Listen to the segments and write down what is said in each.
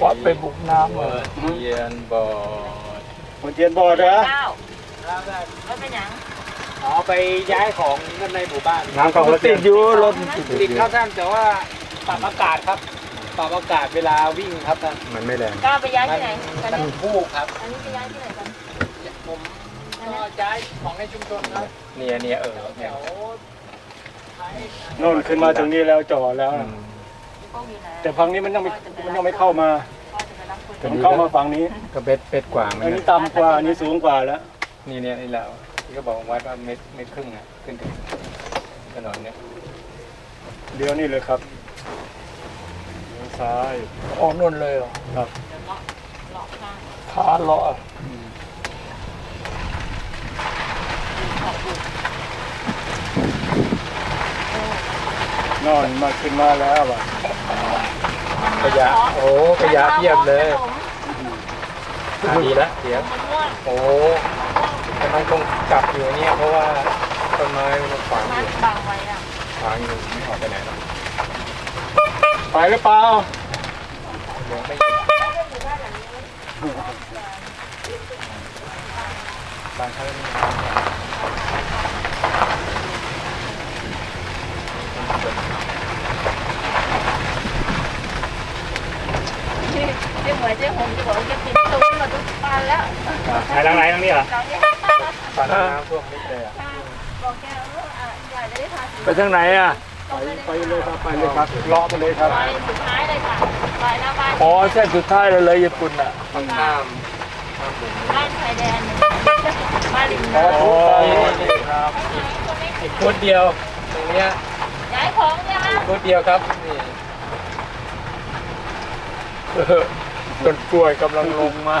ปอดไปบุกน้ำเปิมาดเทียนบอดหัวเทียนบอดเหรอเก้าไม่เป็นหยังอ๋อไปย้ายของในหมู่บ้านน้ำเข้าหัวเทีติยนดอยู่รถติดติดครับท่านแต่ว่าปรับอากาศครับปรับอากาศเวลาวิ่งครับท่านมันไม่แรงเก้าไปย้ายที่ไหนกันมันเนี่ยพูกครับ อันนี้ไปย้ายที่ไหนกันผมก็ย้ายของในชุมชนครับเนี่ยเนี่ยเออแถวโน่นขึ้นมาตรงนี้แล้วจ่อแล้วพวกอยู่ไหน แต่ฝั่งนี้มันยังไม่มันยังไม่เข้ามาพ่อจะไปรับคนมันเข้ามาฝั่งนี้ก็เบ็ดเป็ดกว่ามัอันนี้ต่ำกว่าอันนี้สูงกว่าแล้ว นี่เนี่ยนี่แล้วที่เขาบอกวัดว่าเม็ดเม็ดครึ่งอะขึ้นถึงถนนเนี่ยเดี๋ยวนี่เลยครับเลี้ยวซ้ายออกนู่นเลยเหรอครับเดี๋ยวเลาะเลาะข้างขาเลาะขอบคุณนอนมาขึ้นมาแล้วว่ะ ขยะโอ้ขยะเพียบเลยอะดีละเดี๋ยวมันม่วงโอ้กำลังคงกลับอยู่เนี่ยเพราะว่าต้นไม้มันขวางอมันยู่บังไว้อะขวางอยู่ไม่ออกไปไหนหรอกไปหรือเปล่าเดี๋ยวไม่อยู่บางครั้ง ที่ที่เหมือนเจ๊หงจะบอกว่าแกปิดประตูมาทุกบานแล้วไหนทางไหนทางนี้เหรอเราเนี่ยตอนน้ำท่วมนิดเลยอะบอกแกว่าอะอยากจะได้ทาสีไปทางไหนอะตรงไปเลยครับไปเลยครับเลาะไปเลยครับไปสุดท้ายเลยค่ะไปหน้าบ้านอ๋อเส้นสุดท้ายเลยเลยญี่ปุ่นอะข้างข้ามข้ามผมบ้านชายแดนบ้านริมอ๋อน้ำโอ้นี่นี่ครับอีกฟุตเดียวตรงเนี้ยย้ายของเนี่ยฮะฟุตเดียวครับนี่ ต้นกล้วยกำลังลงมา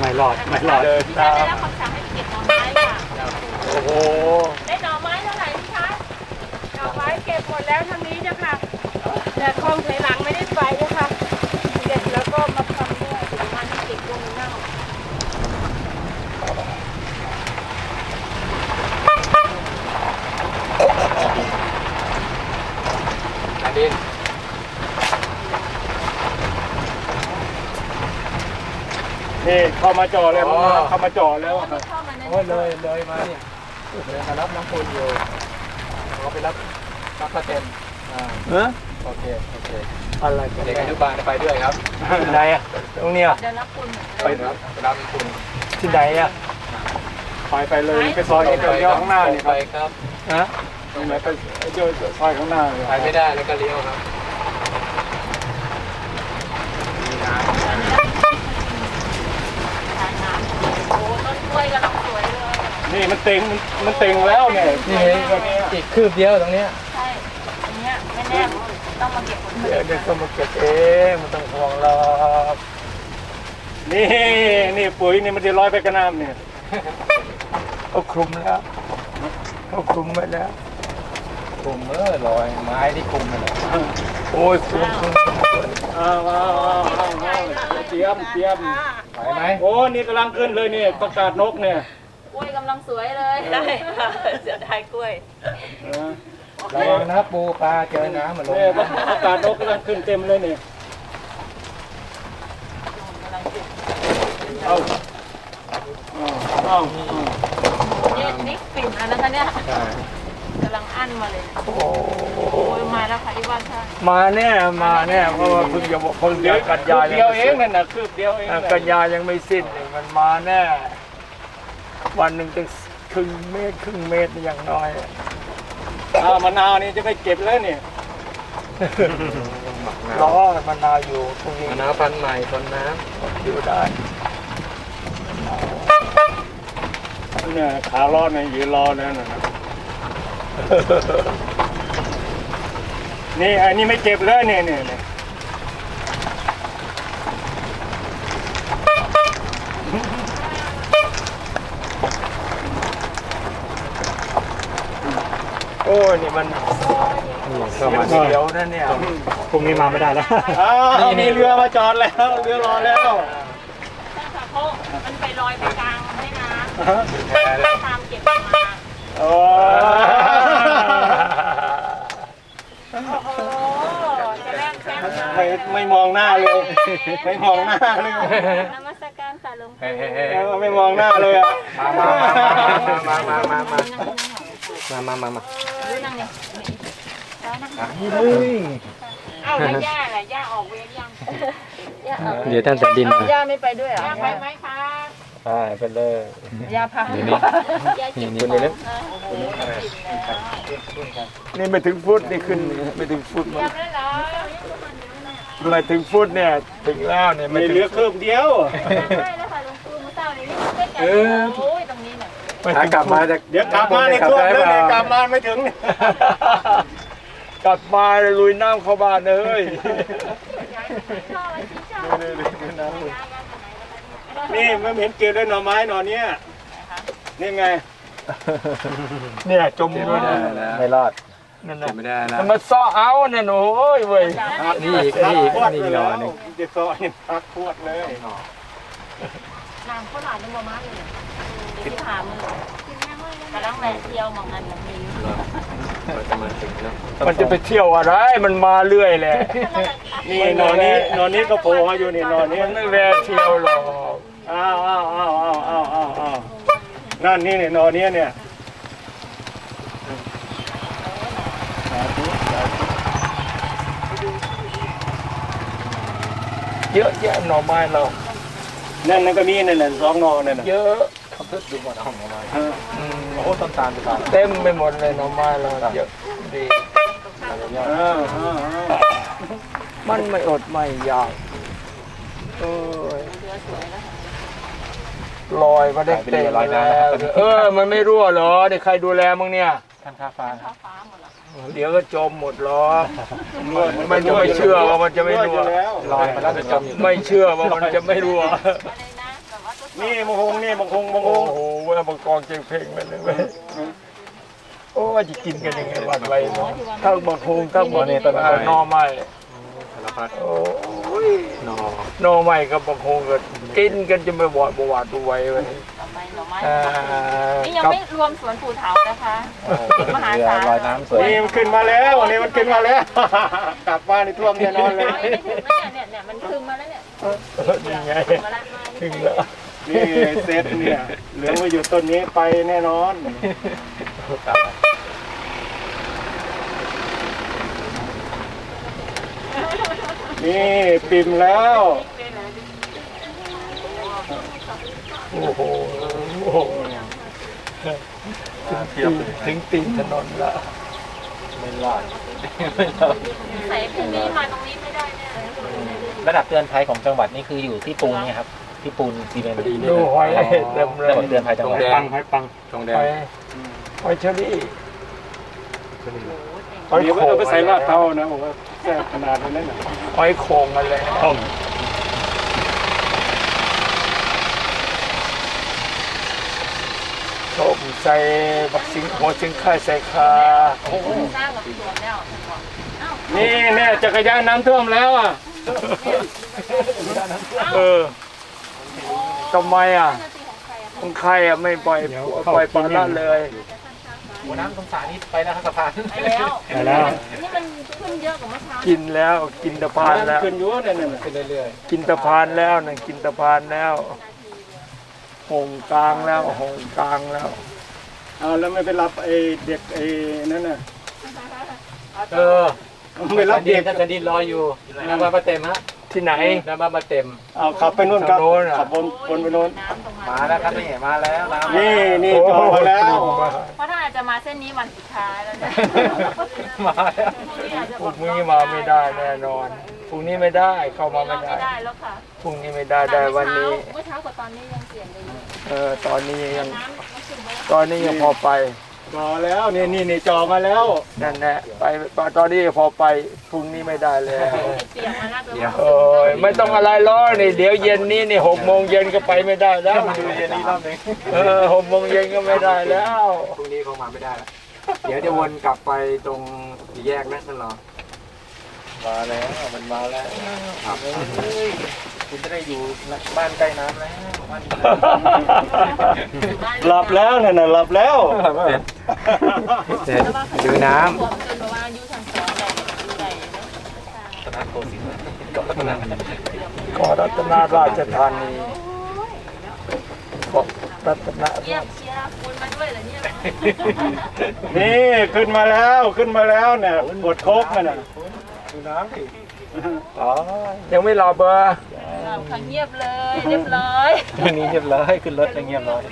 ไม่รอดไม่รอด เดินตาได้มรับคำสั่งให้เก็บหน่อไม้ค่ะโอ้โหได้หน่อไม้เท่าไหร่พี่คะดอไม้เก็บหมดแล้วทางนี้เจ้าค่ะแต่คลองไถหลังไม่ได้ไปเจ้าค่ะ เด็ดแล้วก็มาทำด้วย ประมาณที่เก็บวงเน่า อันนี้ นี่เข้ามาจ่อแล้วเข้ามาจ่อแล้วที่เข้ามาในโอ้ยเลยเลยมาเนี่ยเลยมารับน้ำปูนอยู่เขาไปรับรับพระเต็มอ่าเอ๊ะโอเคโอเคอะไรกันเด็กอนุบาลไปด้วยครับที่ไหนอะตรงเนี้ยเดินรับคุณไปรับรับน้ำปูนที่ไหนอะไปไปเลยไปซอยเดียวข้างหน้านี่คไปรับครับฮะตรงไหนไปเจอซอยข้างหน้าเลยไปไม่ได้แล้วก็เลี้ยวครับมีน้ำ ทานน้ำโอ้ต้นกล้ วยกำลังสวยเลย นี่มันเต็งมันเต็งแล้วเนี่ยนี่อีกคืบเดียวตรงเนี้ยใช่ อันเนี้ยไม่แน่ต้องมาเก็บผลผเดี๋ยวลิตเด็กก็มาเก็บเองไมันต้องห่วงหรอกนี่นี่ปุ๋ยนี่มันจะลอยไปกระน้ำเนี่ยเขาคลุมแล้วเขาคลุมไว้แล้ว กลุ่มเออลอยไม้ที่กลุ่มนั่นแหละโอ้ยคุมคุมอ้าวอ้าวอ้าวอ้าวอ้าเตรียมเตรียมไหวไหมโอ้นี่กำลังขึ้นเลยเนี่ยประกาศนกเนี่ยกล้วยกำลังสวยเลยใช่ค่ะเสียดายกล้วยระวังนะปูปลาเจอน้ำมาลงเนี่ยประกาศนกกำลังขึ้นเต็มเลยเนี่ยเอาเอาเอาเนี่ยนี่ปิ่นอันนั้นคะเนี่ย ลังอั้นมาเลยโอ้โอ้ยมาแล้วค่ะที่บ้านท่านมาแน่มาแน่เพราะว่าเพิ่งจะบอกเพิ่งเดี๋จะยวกันคืยาบยัเดียวไม่เอสิ้งนนั่นน่ะคืบเดียวเองอะกันยายังไม่สิ้นเลยมันมาแน่ วันหนึ่งตั้งครึ่งเมตรครึ่งเมตรอย่างน้อยอ้าวมะนาวนี่จะไปเก็บแล้วเนี่ยรอมะนาวอยู่ตรงนี้มะนาวพันธุ์ใหม่ทนน้อยู่ได้เนี่ยขาลอดเนี่ยยืนรอแล้วนะ นี่อันนี้ไม่เก็บเลยเนี่ยเนี่ยเนี่ยโอ้ยนี่มันำเข้ามาเสียวนะเนี่ยพรุ่งนี้มาไม่ได้แล้วอ้าวมีเรือมาจอดแล้ว เรือรอแล้วใช่ค่ะเพราะมันไปลอยไปกลางแม่น้แพ้แล้วำตามเก็บมา โอ้โอ้โหจะแรกแค่ไม่ไม่มองหน้าเลย ไม่มองหน้าเลยนมัสการค่ะหลวงเฮ้ปู่ยเฮ้ยเฮ้ยเออไม่มองหน้าเลยอะมามามามามามามามามามามานั่งนี่เอ้าแล้วย่าล่ะย่าออกเวรยัง เดี๋ยวท่านแผ่นดินมาย่าไม่ไปด้วยเหรอย่าไปไหมคะ ใช่เป็นเลยย่าพาเดี๋ยวนี้ย่าจินี่บนี่คนนี้นะนี่ไม่ถึงฟุตนี่ขึ้นไม่ถึงฟุตเยี่ยมแล้วเหรอไม่ถึงฟุตเนี่ยถึงแล้วเนี่ยไม่ไม่เหถึลืงอคืบเดียวใช่แล้วค่ะหลวงปู่มื้อเช้านี้นี่ใกล้ๆโอ้ยตรงนี้น่ะไม่ถ้าถึงกลับมาจะเดี๋ยวกลับมาในท่วมแล้วเนี่ยกลับมาไม่ถึง กลับมาลุยน้ำเข้าบ้านเลย นี่ไม่เห็นเกลือด้วยหน่อไม้หน่อเนี้ยนี่ไง เนี่ยจมอยู่เนี่ยไม่รอดนั่นเก็นะบไม่ได้แล้วมันมาซ้อเอาเนี่ยหนูโอ้ยเว้ยนี่อีกนี่อีกพักนี่พอีวกดหน่อเลยหนึงเด็กซอยพักพวดเลยน้ำข้าวหลามยังบ่มาเลยที่ถามมึงกำลังแหวะเที่ยวมองกันแบบนี้จะมาถึงแล้วมันจะไปเที่ยวอะไร มันมาเรื่อยแหละนี่หน่อนี้หน่อนี้ก็โผล่มาอยู่นี่หน่อนี้มันไม่แวะเที่ยวหรอก อ้าวอ้าวอ้าวอ้าวอ้าวอ้าวอ้าวนั่นนี่เนี่ยหน่อนี้เนี่ยเยอะแยะหน่อไม้เรา นั่นนั่นก็มีนั่นน่ะสองหน่อนั่นน่ะเยอะเขาเพิ่งดูหมดเอาของมาเอออืมโอ้ต้นตาลต้นตาลเต็มไปหมดเลยหน่อไม้เราเยอะดีเออเออเออมันไม่อดไม่อยากเอ้ย ลอยมาได้เต็มแล้วเออ มันไม่รั่วเหรอเด็กใครดูแลมึงเนี่ยท่านข้าฟ้าเดี๋ยวก็จมหมดหรอกมันจะไม่เชื่อว่ามันจะไม่รั่วอยู่แล้วลอยมาแล้วจะจมอยู่ไม่เชื่อว่ามันจะไม่รั่วนี่มงคงนี่มงคงมงคโอ้งโหเว่าบางกองเจ๊งเพลงไปเลยเว้ยโอ้ว่าจะกินกันยังไงวันไรเนาะทั้งบางคงทั้งบางนี่ต้นนอไม้สารพัดโอ้ ยนอหนอไม้กับบางคงก็กินกันจะไม่หวาดบหวาดตัวไว้เว้ยต่อไปหน่อไม้อ่า นี่ยังกับไม่รวมสวนปู่เถานะคะ มหาเรือศาล ลอยน้ำสวยนี่มันขึ้นมาแล้วนี่มันขึ้นมาแล้ว กลับบ้านในท่วมแน่นอนเลยไม่ถึงแล้วเนี่ยเนี่ยมันคึมมาแล้วเนี่ยยังไงคึมมาแล้วถึงแล้ว นี่เซตเนี่ย เหลืองมาอยู่ต้นนี้ไปแน่นอน นี่ปิ่มแล้ว โอ้โหโอ้โหถึงตีนถึงตีนถนนแล้วไม่รอดไม่รอดใส่คืนนี้มาตรงนี้ไม่ได้แน่เลยระดับเตือนภัยของจังหวัดนี่คืออยู่ที่ปูนไงครับ ที่ปูนซีเมนต์ดูหอยเต็มเลยระดับเตือนภัยจังหวัดปังให้ปังทองแดหงอยหอยเชอรี่หอยนี่โขก็งเอาไปใส่ลาดเท้านะผมว่า แซ่บขนาดนั้นน่ะหอยโขงมาแล้วต้มใส่บักสิงหัวสิงไข่ใส่คาโอ้โหสร้างกับสวนแล้วนี่แน่จักรยานน้ำท่วมแล้วอะ เออทำไมอะของใครอะไม่ปล่อยปล่อยปละละเลย หัวน้ำสงสารนี่ไปแล้วครับสะพานไปแล้วไปแล้ว นี่มันขึ้นเยอะกว่าเมื่อเช้ากินแล้วกินตะพานแล้ว ขึ้นอยุ่นั่นน่ะขึ้นเรื่อยกินตะพานแล้วนะกินตะพานแล้วหงกลางแล้วหงกลางแล้วเอาแล้วไม่ไปรับไอ้เด็กไอ้นั่นน่ะๆเออไม่รับดิเด็นกท่านจะดินรออยู่น้ำมันมาเต็มฮะ ที่ไหน น้ำมันมาเต็ม เอาขับไปนู่นครับทางโน้นอะ ขับวนวนไปโน่นน้ำตรงมามาแล้วครับนี่มาแล้วน้ำนี่นี่จอดมาแล้ว เพราะถ้าอาจจะมาเส้นนี้วันสุดท้ายแล้วเนี่ยมาแล้วพรุ่งนี้อาจจะพรุ่งนี้มาไม่ได้แน่นอนพรุ่งนี้ไม่ได้เข้ามาไม่ไม่ได้ได้แล้วค่ะพรุ่งนี้ไม่ได้ได้วันนี้ เมื่อเช้ากับตอนนี้ยังเปลี่ยนเลยเออตอนนี้ยังน้ำมันซึมไปตอนนี้ยังพอไป จอแล้วนี่นี่นี่จอมาแล้วนั่นแหละไปตอนนี้พอไปพรุ่งนี้ไม่ได้แล้วเปียกมาน่าจะโอ้ยไม่ต้องอะไรล้อนี่เดี๋ยวเย็นนี้นี่หกโมงเย็นก็ไปไม่ได้แล้วดูเย็นนี้รอบหนึงเออหกโมงเย็นก็ไม่ได้แล้วพรุ่งนี้เขามาไม่ได้แล้วเดี๋ยวจะวนกลับไปตรงสี่แยกนะท่านรอ มาแล้วมันมาแล้วครับคุณจะได้อยู่บ้านใกล้น้ำแล้วบ้านหลับแล้วนั่นน่ะหลับแล้วเสร็จดูน้หัวมันจนแบบว่าอายุทางสองใหญ่ใหญ่เนาะตอนนั้นกสินทร์เกาะรัตนาเกาะรัตนาราชธานีเกาะรัตนาเยี่ยมเชียร์คุณมาด้วยเหรอเนี่ยนี่ขึ้นมาแล้วขึ้นมาแล้วเนี่ยกดโคกมันน่ะดู น้ำสิอ๋อยังไม่รอเบอร์เราค่ะเงียบเลย เรียบร้อยวันนี้เงียบร้อยขึ้นรถแล้วเงียบร้อย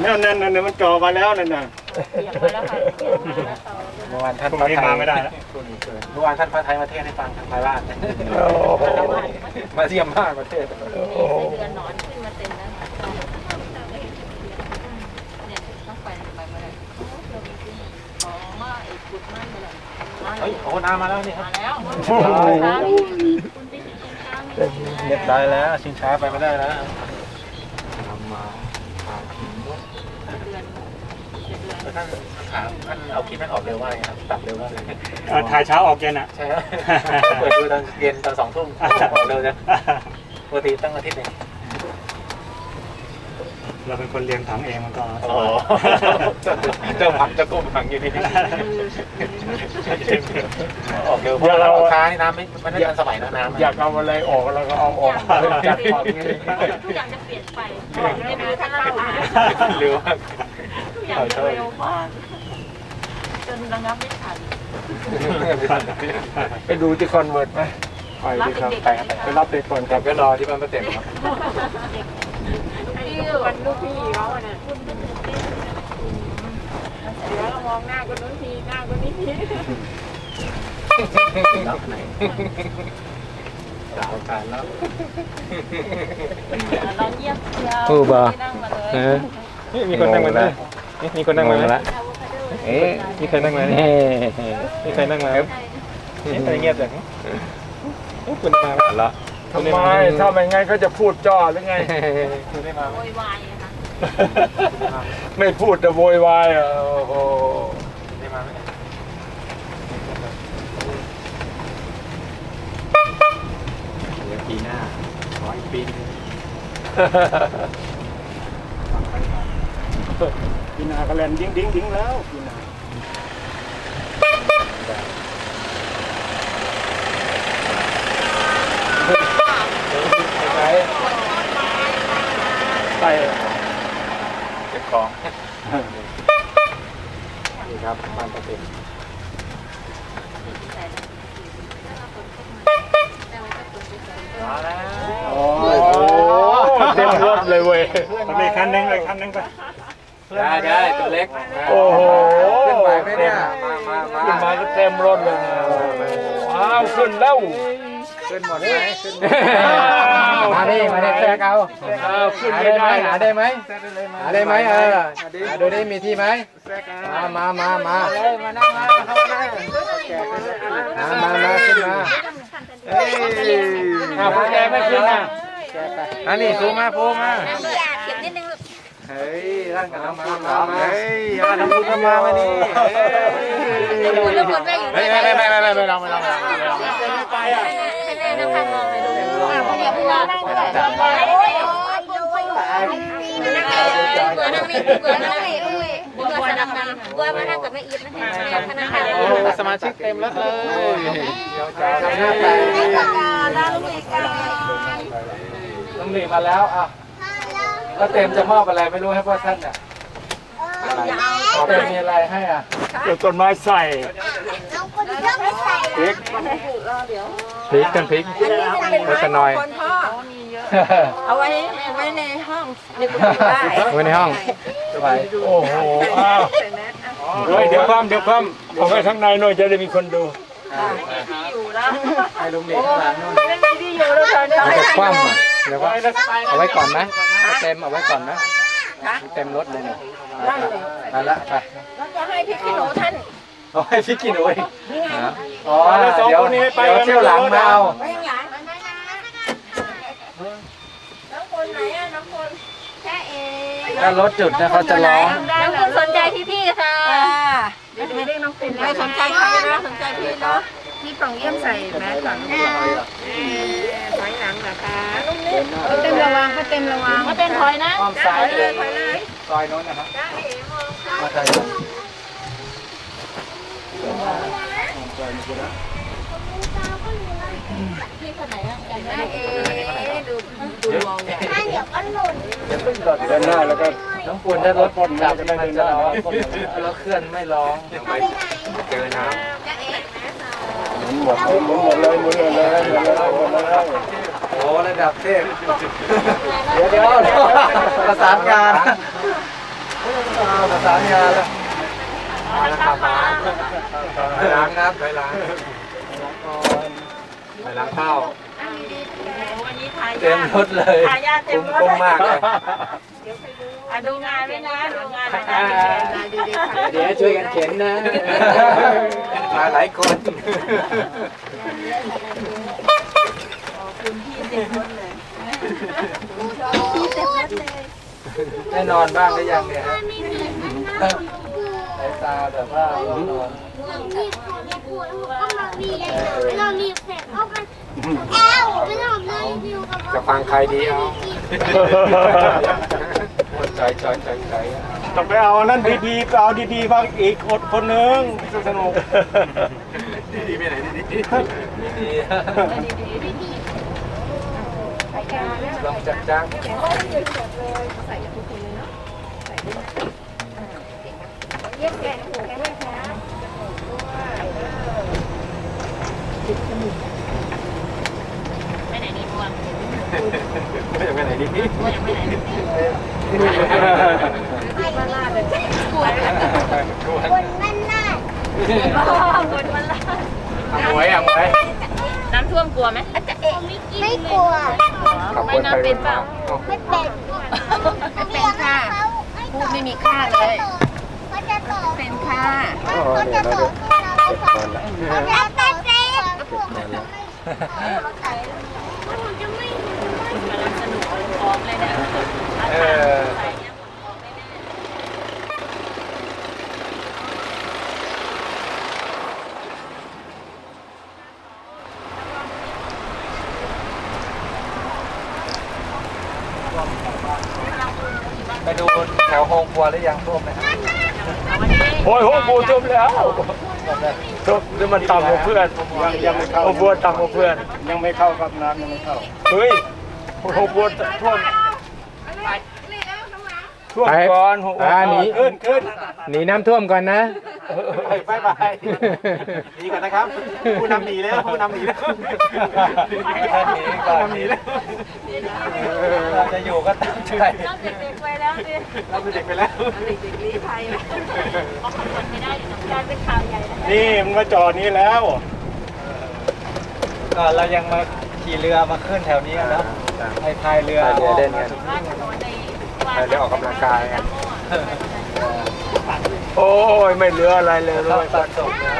เนี่ยนั่นนั่นมันจ่อมาแล้วนั่นน่ะเปียกมาแล้วค่ะเปียกมาแล้วค่ะเมื่อวานท่านพรุ่งพระนี้ไทยมาไม่ได้แล้วเมื่อวานท่านพระไทยมาเทศให้ฟังทางไทยบ้านโอ้โหมาเยี่ยมมากประเทศโอ้โหเดือนนอนขึ้นมาเต็มแล้วค่ะเนี่ยต้องไปไปเมื่อไหร่อ๋อมาไอ้กุดมันไปเลยมา เฮ้ยโอ้น้ำมาแล้วนี่ครับแล้วโอ้โหคุณไปถึงเช้าเต็มเรียบร้อยแล้วชิงช้าไปไม่ได้แล้วเดือนท่านถามท่านเอาคลิปนั้นออกเร็วมากเลยครับตัดเร็วมากเลยเอ่อถ่ายเช้าออกเย็นอะใช่ครับเปิดดูตอนเย็นตอนสองทุ่มออกเร็วจังปกติตั้งอาทิตย์หนึ่ง เราเป็นคนเลี้ยงถังเองมันก็โอ้เจ้าผักเจ้าก้มผังอยู่นี่ออกเร็วเพราะเราออกช้านี่น้ำไม่มันไม่ทันสมัยนะน้ำอยากเอาอะไรออกแล้วก็เอาออกจัดออกงี้ทุกอย่างจะเปลี่ยนไปไม่มีท่านเล่าอะเร็วมากทุกอย่างจะเร็วมากจนระงับไม่ทันไปดูที่คอนเวิร์ตไหมไปดีครับไปครับไปรับเด็กก่อนครับก็รอที่บ้านป้าเต็มครับนี่ วันลูกพี่เขาอะน่ะเดี๋ยวเรามองหน้าคนนู้นทีหน้าคนนี้ทีรับไหนสาการแล้วเราเงียบเชียวไม่นั่งมาเลยมีคนนั่งมาแล้วมีคนนั่งมาแล้วเอ๊ะมีใครนั่งมาเฮ้มีใครนั่งมานี่ใครเงียบจังเอ๊คุณมาแล้ว ทำไมถ้าไม่งั้นก็จะพูดจ่อหรือไงคุณได้มาโวยวายนะคะไม่พูดแต่โวยวายอะโอ้โหได้มาไหมเดี๋ยวปีหน้าขออีกปีนึงปีหน้าก็เล่นดิ้งดิ้งดิ้งแล้วปีหน้า ไหนไปเก็บของ นี่ครับบ้านป้าเต็มมาแล้วโอ้โหเต็มรถเลยเว้ยไปอีกคันหนึงเลยคันหนึงไปได้ได้ตัวเล็ก โอ้โหขึ้นไหวไหมเนี่ยมามามาขึ้นมาก็เต็มรถเลยนะอ้าวขึ้นแล้ว ขึ้นหมดไหมขึ้นมาดิมาดิแทรกเอาอ้าวขึ้นไม่ได้หาได้ไหมหาได้ไหมเออหาดูได้มีที่ไหมมามามามาเลยมานั่งมาเข้ามานั่งมามามาขึ้นมาอ้าวพวกแกไม่ขึ้นนะอันนี้ซูมาพูมาเก็บนิดนึงลูกเฮ้ยร่างกับน้ำมันมาเฮ้ยมาทำบุญมามานี่เฮ้ยคุณทุกคนแม่อยู่ไม่ไม่ไม่ไม่ไม่ไม่ไม่ลองไม่ลองไม่ไปอะให้แม่ นั่งข้างมองเลยลูกอะพอดีพูดว่าโอ้ยโอ้ยดูไปอยู่นั่งนี่เบื่อนั่งนี่เบื่อนั่งนี่เบื่อสนับนุนเบื่อมานั่งกับแม่อีทนะให้พนักงานโอ้สมาชิกเต็มแล้วเลยเดี๋ยวจะทำหน้าไปแล้วลูกอีกอะต้องหนีมาแล้วอะก็เต็มจะมอบอะไรไม่รู้ให้พ่อท่านเนี่ยเต็มมีอะไรให้อะเดี๋ยว ต้นไม้ใส่พริกพริกกันพริกรัชนอยเอาไว้ไว้ในห้องในกุฏิได้ไว้ในห้องไปโอ้โหอ้าวเฮ้ยเดี๋ยวความเดี๋ยวความเอาไว้ข้างในหน่อยจะได้มีคนดูให้ลุงหนีข้างหลังนู่นไม่มีที่อยู่แล้วเธอเนี่ยมันจะคว่ำอะเดี๋ยวว่าเอาไว้ก่อนนะเต็มเอาไว้ก่อนนะเต็มรถเลยเนี่ยไปละไปแล้วจะให้พี่ขี้หนูท่าน เอาให้พี่กินเอาไว้อ๋อเดี๋ยวเดี๋ยวเที่ยวหลังมาเอาไว้ข้างหลังน้องคนไหนอะน้องคนแค่เองถ้ารถจุดนะเขาจะร้องน้องคุณสนใจพี่ๆค่ะเดี๋ยวไม่ได้น้องคุณไม่สนใจใครนะสนใจพี่เนาะพี่ป่องเยี่ยมใส่แมสก่อนถอยหลังเหรอคะนุ่มนิ่มเต็มระวังเขาเต็มระวังมาเป็นถอยนะอ้อมซ้ายเลยถอยเลยซอยโน้นนะครับจ้าเอ๋มองมาทา เอ๊ดูดูมองเนี่ยอย่าเพิ่งหลดเดินหน้าแล้วก็น้องปูนถ้ารถดับมันจะร้องแล้วเคลื่อนไม่ร้องหมุนหมดหมุนหมดเลยหมุนหมดเลยหมุนหมดเลยหมุนหมดเลยโอ้ระดับเทพเดี๋ยวเดี๋ยวประสานงานประสานงานแล้ว ไปล้างครับไปล้างไปล้างข้าววันนี้ถ่ายเต็มรถเลยถ่ายยาเต็มรถกุ้งมากเลยอะดูงานไว้นะดูงานไว้นะดูดิเดี๋ยวช่วยกันเข็นนะมาหลายคนได้นอนบ้างหรือยังเนี่ย ฮะสายตาแบบว่าง่วงนอนจะฟังใครดีเอาใจใจใจใจต้องไปเอานั่นดีๆเอาดีๆบ้างอีกคนคนหนึงสนุกดีไปไหนดีดีลองจัดจ้าง ไปไหนดีพวงไม่ไปไหนดีพวงยังไปไหนหวยอะหวยน้ำท่วมกลัวไหมไม่กลัวไม่น้ำเป็นเปล่าไม่เป็นไม่เป็นค่ะพูดไม่มีค่าเลย จะต่อเป็นค่ะเขาจะต่อเขาจะต่อเต้นพวกเขาจะไม่เขาจะไม่กำลังสนุกเลยพร้อมเลยเนี่ยเออ ใส่เนี่ยพร้อมแน่ ไปดูแถวโฮงครัวหรือยังท่วมไหมครับโอ้ยโอ้โหจมแล้วจมแล้วมันต่ำกว่าเพื่อนยังยังไม่เข้าโอ้โหต่ำกว่าเพื่อน ยังไม่เข้าครับน้ำยังไม่เข้าเฮ้ยโอ้โหท่วมท่วมท่วมก่อนโอ้โหอ่าหนีขึ้นขึ้นหนีน้ำท่วมก่อนนะ บายบายหนีก่อนนะครับ ผู้นำหนีแล้วผู้นำหนีแล้วท่านหนีก่อนหนีแล้วเราจะอยู่ก็ตั้งใจต้องเด็กๆไปแล้วดิเราเป็นเด็กไปแล้วเขาคำนวณไม่ได้เดี๋ยวน้ำยานเป็นข่าวใหญ่นะนี่มันมาจอดนี้แล้วก่อนเรายังมาขี่เรือมาขึ้นแถวนี้กันเนาะให้พายเรือเล่นกันว่าถนนในไปเรียกออกกำลังกายไง โอ้ยไม่เหลืออะไรเลยเราเลยตัดส่งนะ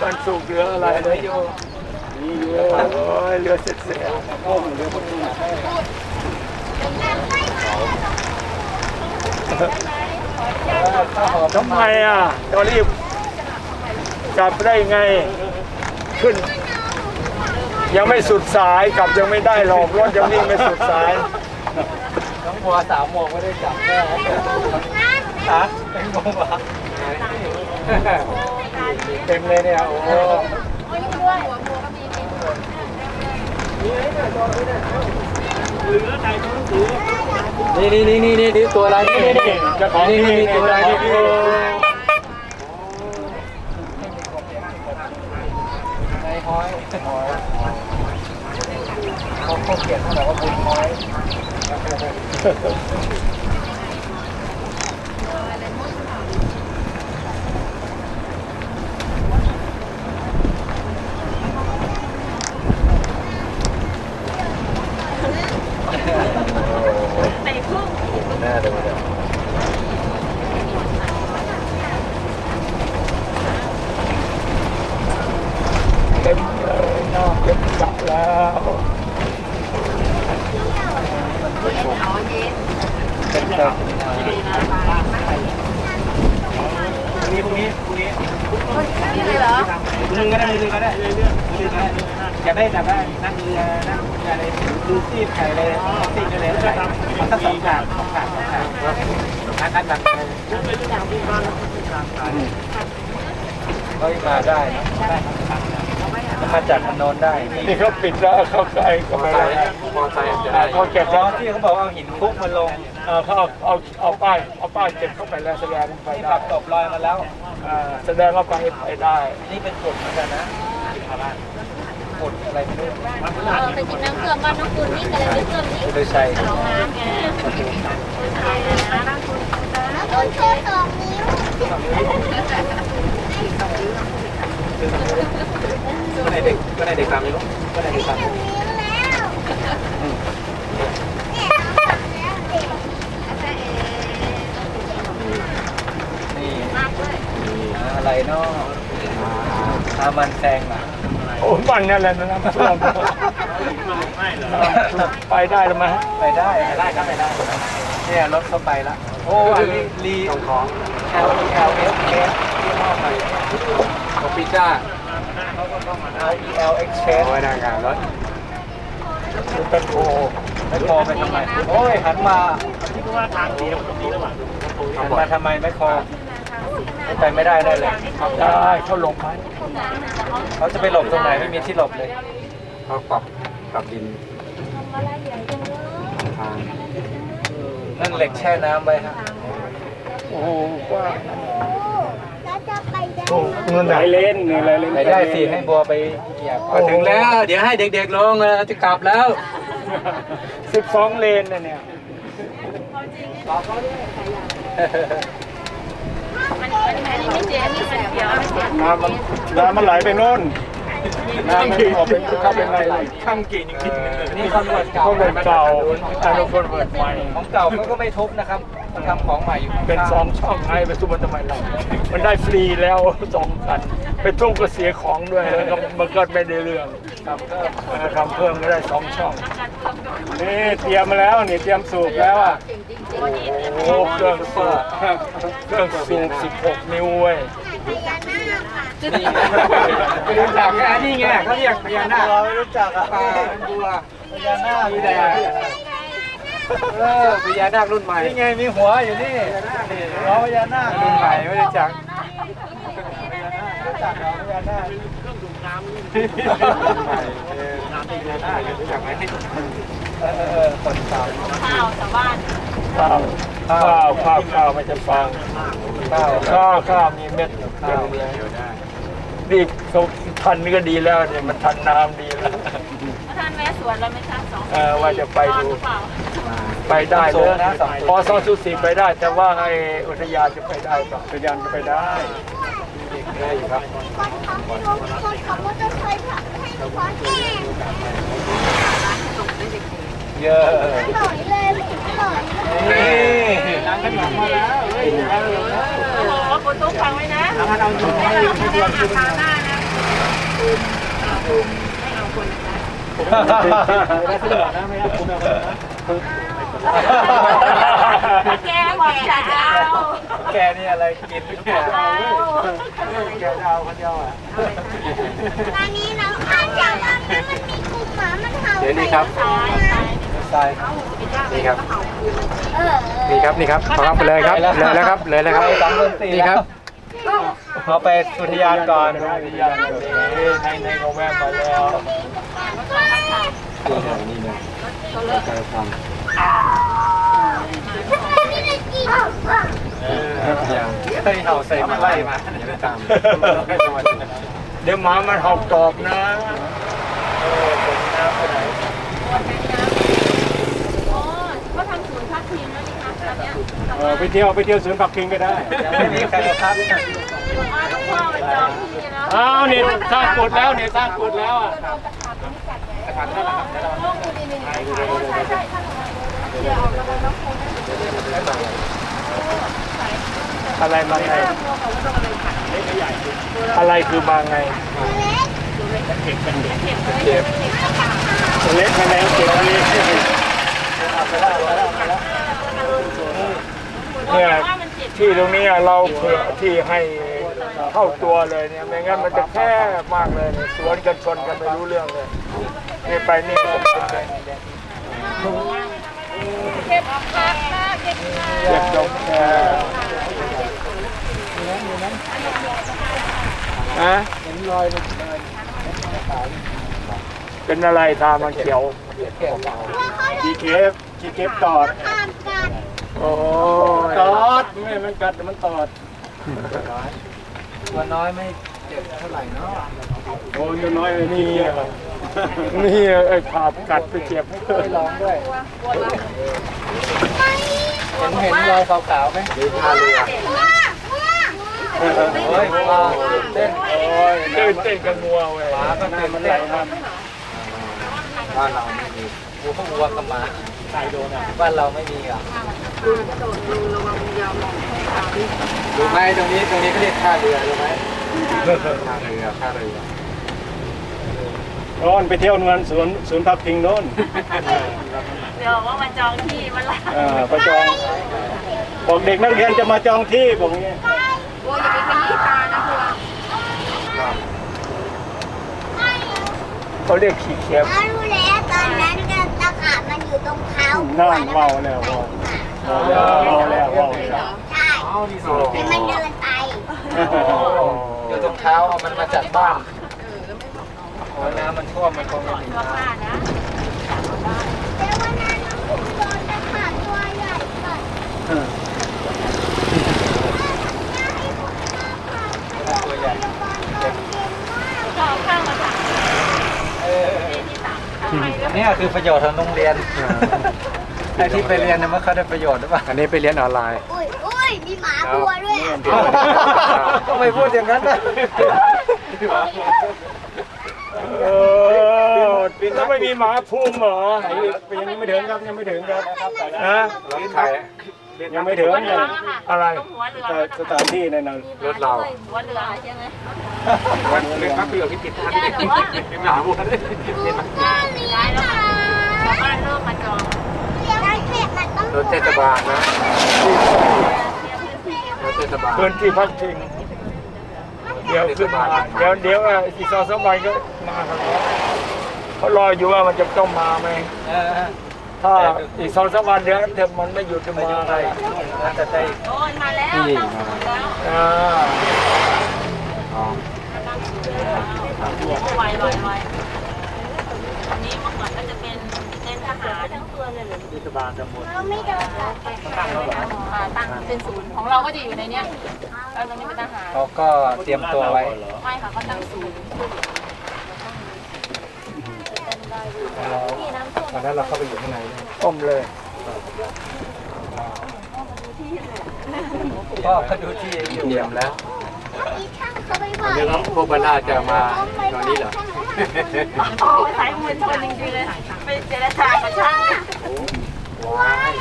มันสุกเหลืออะไรเหเลลือยอยู่โอ้ยเหลือเศษเศษทำไมอะตอนรีบกลับได้ไงขึ้น ยังไม่สุดสายกลับยังไม่ได้หรอกรถยังวิ่งไม่สุดสายน้องบัวสามโมงไม่ได้จับแม่ ฮะเป็นโมงวะเต็มเลยเนี่ยโอ้โหนี่นี่นี่นี่นี่ตัวอะไรนี่นี่นี่จะของนี่นี่นี่ตัวอะไรนี่นี่ในห้อยห้อยเขาเขาเขียนแบบว่าบุญห้อย น่าดูเลย เต็มเลยนอกเต็มจับแล้ว เป็นแบบ นี่พรุ่งนี้พรุ่งนี้ นี่เลยเหรอ นึงก็ได้นึงก็ได้เรื่อยๆเรื่อยๆอยากได้แบบว่านั่งเรือนั่งอะไรดูซีดไข่เลยซีดกันเลยได้สักสองถาดสองถาดสองถาดนั่งนั่งนั่ง ก็มาได้นะมาจากถน นี่เขาปิดแล้วเขาใครก็ไม่ได้มอไซค์จะได้เขาเก็บแล้วที่เขาบอกว่าเอาหินคลุกมาลงเออเขาเอาเอาเอาป้ายเอาป้ายเก็บเข้าไปแล้วแสดงไปที่ได้ผักตบลอยมาแล้ว อ่าแสดงว่าไปไปได้ นี่เป็นกฎเหมือนกันนะกฎอะไรไม่รู้เราไปกินน้ำเกลือบ้านน้องคุณนี่กันเลยเกลือนี่โดยชัยน้ำไงโดนโชว์สองนิ้วก็ใน เด็กก็ในเด็กตามนี้ลูกก็ในเด็กตามหนึ่งนิ้วแล้วเนี่ยน้องทำแล้วเด็กนี่อะไรเนาะอามันแซงอะโอ้มันนั่นแหละน้ำท่วมไปได้หรือไม่ไปได้ไปได้ครับไปได้เนี่ยรถเข้าไปละโอ้อันนี้รีของของ L L F S ที่ห้อใหม่ของพิซซ่า L E L Exchange ไว้ทางการรถเป็นโคไม่พอไปทำไม โอ้ย หันมาหันมาทำไมไม่พอไปไม่ได้ได้เลยได้เขาลงไปเขาจะไปหลบตรงไหนไม่มีที่หลบเลยเขาปรับปรับดินทางนั่นเหล็กแช่น้ำไว้ฮะโอ้โหกว้างแล้ว จะไปได้โอ้เงินไหนเล่นเงินอะไรเล่นไปได้สิให้บัวไปเหยียบมาถึงแล้ว เดี๋ยวให้เด็กๆลงเราจะกลับแล้ว สิบสองเลนนะเนี่ยไม่เจ๊มีแสบเดียว น้ำมันน้ำมันไหลไปโน่น น้ำมันออกเป็นเข้าไปในเลยข้ามกี่จริงนี่คอนเวิร์ตเก่าเขาเป็นเก่าอันนี้นเปิดใหม่ของเก่าก็ไม่ทุบนะครับทำของใหม่อยู่เป็นสองช่องไงไปทุบมันทำไมเรามันได้ฟรีแล้วสองคันไปทุบก็เสียของด้วยแล้วก็มันก็ไม่ได้เรื่องครับก็ทำเพิ่มก็ได้สองช่องนี่เตรียมมาแล้วนี่เตรียมสูบแล้วอะโอ้เครื่องสูบเครื่องสูบ16นิ้วเว้ยพญานาคค่ะ ไม่รู้จักไงนี่ไงเขาเรียกพญานาคไม่รู้จักอะปลาบัวพญานาคมีแต่เออพญานาครุ่นใหม่นี่ไงมีหัวอยู่นี่ล้อพญานาครุ่นใหม่ไม่ได้จักรู้จักเหรอพญานาคเออเออคนสาวข้าวชาวบ้าน ข้าวข้าวข้าวข้าวไม่จะฟังข้าวข้าวข้าวมีเม็ดเต็มเลยนี่เขาทันนี่ก็ดีแล้วเนี่ยมันทันน้ำดีแล้วท่านแม่สวนแล้วไม่ทราบสองเออว่าจะไปดูหรือเปล่าไปได้เลยพอสองสุสีไปได้ แต่ว่าไออุทยานจะไปได้ปะอุทยานจะไปได้ได้อยู่ครับคนขับรถคนขับมอเตอร์ไซค์ขับให้ขอแห้งเยอะอร่อยเลยอ ร่อยนี่น้ำขนมมาแล้วเฮ้ยโอ้โหคุณต้องฟังไว้นะเอาเอาอยู่ให้ให้ดูให้ดูแกบอกจะเอาแกนี่อะไรกินแกเอาแกเอาคนเดียวอะตอนนี้น้องอาจารย์ว่ามันมีกลุ่มหมามันเห่าเดี๋ยวนี้ครับ ตายตายทรายนี่ครับเออนี่ครับนี่ครับขอครับเลยครับเลยแล้วครับเลยแล้วครับสองดนตรีนี่ครับเราไปอุทยานก่อนอุทยานเลยในในเขาแวะมาแล้วนี่นะการทำนี่ได้กินอย่างเคยเห่าใส่มาไล่มาอย่าไปตามเดี๋ยวหมามันหอกตอบนะเออผมน้ำไปไหน โอ้ก็ทำศูนย์พักพิงแล้วนี่คะตอนเนี้ย เออไปเที่ยวไปเที่ยวสวนผักพิงก็ได้ยังไม่มีใครมาพักว่าต้องพ่อไปจองที่แล้วอ้าวนี่สร้างกฎแล้วเนี่ยสร้างกฎแล้วอะอะไรมาไงอะไรคือมาไงเจ็บเล็กมาแล้วเก็บนี้ เนี่ยที่ตรงนี้เราเผื่อที่ให้เข้าตัวเลยเนี่ยไม่งั้นมันจะแคบมากเลยสวนกันชนกันไม่รู้เรื่องเลยนี่ไปนี่ก็เป็นไปเก็บผักนะเก็บผักเก็บดอกแครฮะเห็นรอยเลยรอยเป็นอะไรตามันเขียวแก้วเปล่าขี้เกฟขี้เกฟตอดข้ามกัน โอ้ยตอดไม่มันกัดมันตอดตัวน้อยไม่เจ็บเท่าไหร่เนาะโอ้ยน้อยนี่นี่ไอ้ขาบกัดไปเจ็บเคยลองด้วยเห็นเห็นรอยขาวๆไหมท่าเรือว้าว้าโอ้ยปลาเต้นโอ้ยตื่นเต้นกับงัวเว้ยปลาก็เต้นมันเต้ไหลนมันบ้านเราไม่มีวัวพวกวัวก็มาตายโดนอะ บ้านเราไม่มีอะดูไหมตรงนี้ตรงนี้เขาเรียกท่าเรือรู้ไหมท่าเรือท่าเรือโน่นไปเที่ยวนวลสวนสวนพักพิงโน่นเดี๋ยวว่ามาจองที่มันละเออประจองบอกเด็กนักเรียนจะมาจองที่บอกอย่างเงี้ยโอ้ยอย่าไปขยี้ตานะพวกเขาเรียกขี้เข็บถ้ารู้แล้วตอนนั้นก็ตะขาบมันอยู่ตรงเท้าน่าเมาแล้ว เมาเมาแล้วเมาแล้วใช่เอานี่สิให้มันเดินไปเดี๋ยวตรงเท้าเอามันมาจากบ้านโอ้น้ำมันท่วมมันคงไม่มีน้ำ แต่วันนั้นผมโดนตะขาบตัวใหญ่กัดตัวใหญ่ข้างมาค่ะเนี่ยคือประโยชน์ของโรงเรียน ไอ้ที่ไปเรียนเนี่ยมันเขาได้ประโยชน์หรือเปล่าอันนี้ไปเรียนออนไลน์ อุ้ยอุ้ยมีหมาบัวด้วยอะต้องไม่พูดอย่างนั้นนะเออแล้วไม่มีหมาภูมิเหรอยังไม่ถึงครับยังไม่ถึงครับฮะรถไทยยังไม่ถึงเลยอะไรหัวเรือแต่สถานที่ในนั้นรถเราหัวเรือใช่ไหมวันนี้พักเรือพิจิตรท่านเป็นหนาบัวเลยน่าเลี้ยงหมาชาวบ้านเริ่มมาจองเลี้ยงเผ็ดมันต้อง รถเทศบาลนะรถเทศบาล พื้นที่พักพิงเดี๋ยวขึ้นมาเดี๋ยวเดี๋ยวอะอีกสองสามวันก็มากันแล้วเขารออยู่ว่ามันจะต้องมาไหมเออถ้าอีกสองสามวันเดี๋ยวถ้ามันไม่หยุดจะไม่มาอยู่อะไรไทยน่าจะได้โอ้ยมาแล้วตั้งศูนย์แล้วอ่าไวไวไวอันนี้เมื่อก่อนก็จะเป็นเป็นทหารทั้งตัวเลยหรอเทศบาลตำบลเราไม่เดินหรออ่าตั้งเป็นศูนย์ของเราก็จะอยู่ในเนี้ยแล้วตรงนี้เป็นทหารเขาก็เตรียมตัวไว้ ไม่ค่ะเขาตั้งศูนย์ตอนนั้นเราเข้าไปอยู่ข้างในต้มเลยก็เขาดูที่อยู่เตรียมแล้วอีช่างเขาไปบ่อยเดี๋ยวพวกบรรดาจะมาตอนนี้เหรอโอ้สายมวลชนจริงๆเลย ไปเจรจากับช่างว้าย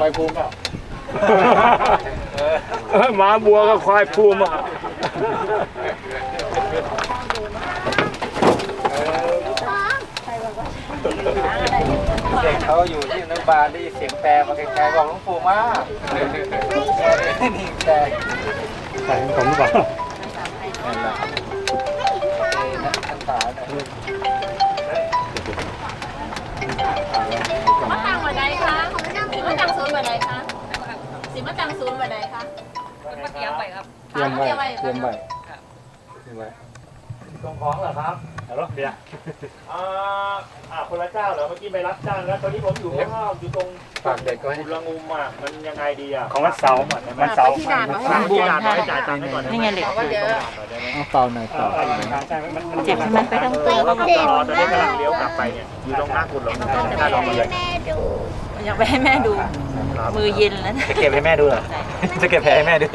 ไปภูมิเปล่าเออหมาบัวก็ควายภูมิอะเด็กเขาอยู่ที่อนุบาลได้เสียงแปรมาไกลๆบอกหลวงปู่มากนี่แปรใส่ของผมหรือเปล่านั่นแหละ มาตั้งวันใดคะสิมาตั้งศูนย์วันใดคะสิมาตั้งศูนย์วันใดคะมาเตรียมไปครับเตรียมไว้เตรียมไว้เตรียมไว้ ส่งของเหรอครับเอาละเดี๋ยวอ่าอ่าคนละเจ้าเหรอเมื่อกี้ไปรับจ้างแล้วตอนนี้ผมอยู่ข้างนอกอยู่ตรงฝากเด็กไว้บุระงูมอะมันยังไงดีอะของวันเสาร์วันเสาร์ที่ด่านที่ด่านให้จ่ายตังค์ให้ก่อนนี่ไงเด็ก เอาเป่าหน่อยเป่าเจ็บใช่ไหมไปทั้งตัวก็เจ็บตอนนี้กำลังเลี้ยวกลับไปเนี่ยอยู่ตรงหน้าคุณหลงหน้าดอนเลยแม่ดูอยากไปให้แม่ดู มือเย็นแล้วจะเก็บให้แม่ดูเหรอจะเก็บแผลให้แม่ดูแ